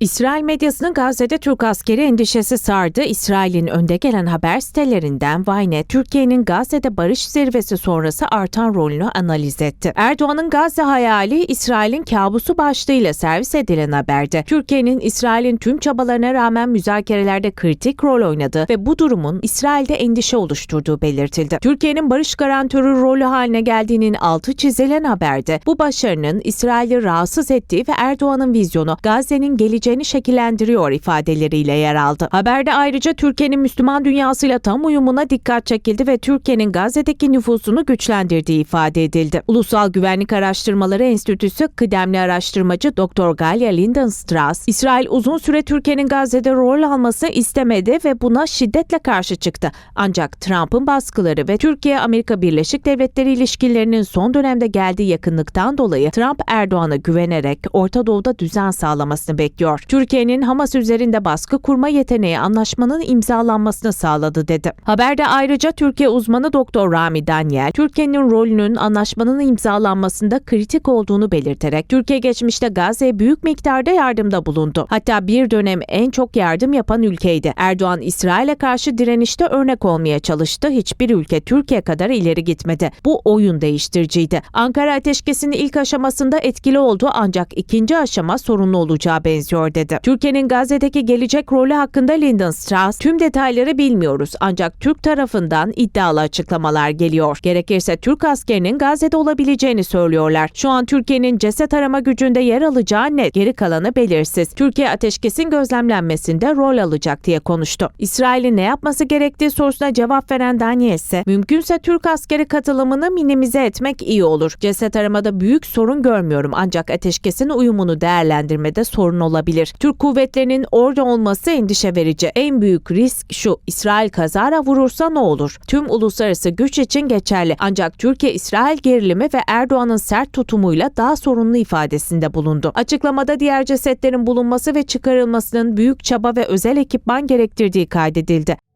İsrail medyasının Gazze'de Türk askeri endişesi sardı. İsrail'in önde gelen haber sitelerinden Ynet, Türkiye'nin Gazze'de barış zirvesi sonrası artan rolünü analiz etti. Erdoğan'ın Gazze hayali İsrail'in kabusu başlığıyla servis edilen haberde Türkiye'nin İsrail'in tüm çabalarına rağmen müzakerelerde kritik rol oynadığı ve bu durumun İsrail'de endişe oluşturduğu belirtildi. Türkiye'nin barış garantörü rolü haline geldiğinin altı çizilen haberde bu başarının İsrail'i rahatsız ettiği ve Erdoğan'ın vizyonu Gazze'nin geleceğini şekillendiriyor ifadeleriyle yer aldı. Haberde ayrıca Türkiye'nin Müslüman dünyasıyla tam uyumuna dikkat çekildi ve Türkiye'nin Gazze'deki nüfusunu güçlendirdiği ifade edildi. Ulusal Güvenlik Araştırmaları Enstitüsü kıdemli araştırmacı Dr. Galia Lindenstrass, İsrail uzun süre Türkiye'nin Gazze'de rol almasını istemedi ve buna şiddetle karşı çıktı. Ancak Trump'ın baskıları ve Türkiye-Amerika Birleşik Devletleri ilişkilerinin son dönemde geldiği yakınlıktan dolayı Trump Erdoğan'a güvenerek Orta Doğu'da düzen sağlamasını bekliyor. Türkiye'nin Hamas üzerinde baskı kurma yeteneği anlaşmanın imzalanmasını sağladı dedi. Haberde ayrıca Türkiye uzmanı Doktor Rami Daniel, Türkiye'nin rolünün anlaşmanın imzalanmasında kritik olduğunu belirterek Türkiye geçmişte Gazze'ye büyük miktarda yardımda bulundu. Hatta bir dönem en çok yardım yapan ülkeydi. Erdoğan İsrail'e karşı direnişte örnek olmaya çalıştı. Hiçbir ülke Türkiye kadar ileri gitmedi. Bu oyun değiştiriciydi. Ankara ateşkesinin ilk aşamasında etkili oldu ancak ikinci aşama sorunlu olacağı benziyor dedi. Türkiye'nin Gazze'deki gelecek rolü hakkında Lyndon Strauss tüm detayları bilmiyoruz ancak Türk tarafından iddialı açıklamalar geliyor. Gerekirse Türk askerinin Gazze'de olabileceğini söylüyorlar. Şu an Türkiye'nin ceset arama gücünde yer alacağı net, geri kalanı belirsiz. Türkiye ateşkesin gözlemlenmesinde rol alacak diye konuştu. İsrail'in ne yapması gerektiği sorusuna cevap veren Daniel ise mümkünse Türk askeri katılımını minimize etmek iyi olur. Ceset aramada büyük sorun görmüyorum ancak ateşkesin uyumunu değerlendirmede sorun olabilir. Türk kuvvetlerinin orada olması endişe verici. En büyük risk şu, İsrail kazara vurursa ne olur? Tüm uluslararası güç için geçerli. Ancak Türkiye-İsrail gerilimi ve Erdoğan'ın sert tutumuyla daha sorunlu ifadesinde bulundu. Açıklamada diğer cesetlerin bulunması ve çıkarılmasının büyük çaba ve özel ekipman gerektirdiği kaydedildi.